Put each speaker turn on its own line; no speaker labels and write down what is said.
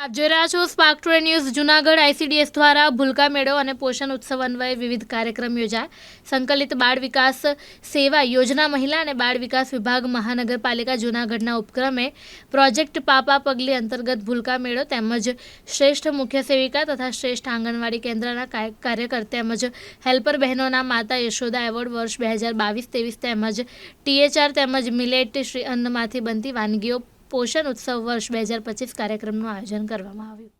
આપ જોઈ રહ્યા છો Spark today news Junagadh ICDS દ્વારા ભૂલકા મેળો અને પોષણ ઉત્સવ અન્વયે વિવિધ કાર્યક્રમ યોજાય. સંકલિત બાળ વિકાસ સેવા યોજના મહિલા અને બાળ વિકાસ વિભાગ મહાનગરપાલિકા જુનાગઢના ઉપક્રમે પ્રોજેક્ટ પાપા પગલી અંતર્ગત ભૂલકા મેળો તેમજ શ્રેષ્ઠ મુખ્ય સેવિકા તથા શ્રેષ્ઠ આંગણવાડી કેન્દ્રના કાર્યકર તેમજ હેલ્પર બહેનોના માતા યશોદા એવોર્ડ વર્ષ બે હજાર બાવીસ, ત્રેવીસ તેમજ ટીએચઆર તેમજ મિલેટ શ્રી અન્નમાંથી બનતી વાનગીઓ પોષણ ઉત્સવ વર્ષ બે હજાર પચીસ કાર્યક્રમનું આયોજન કરવામાં આવ્યું.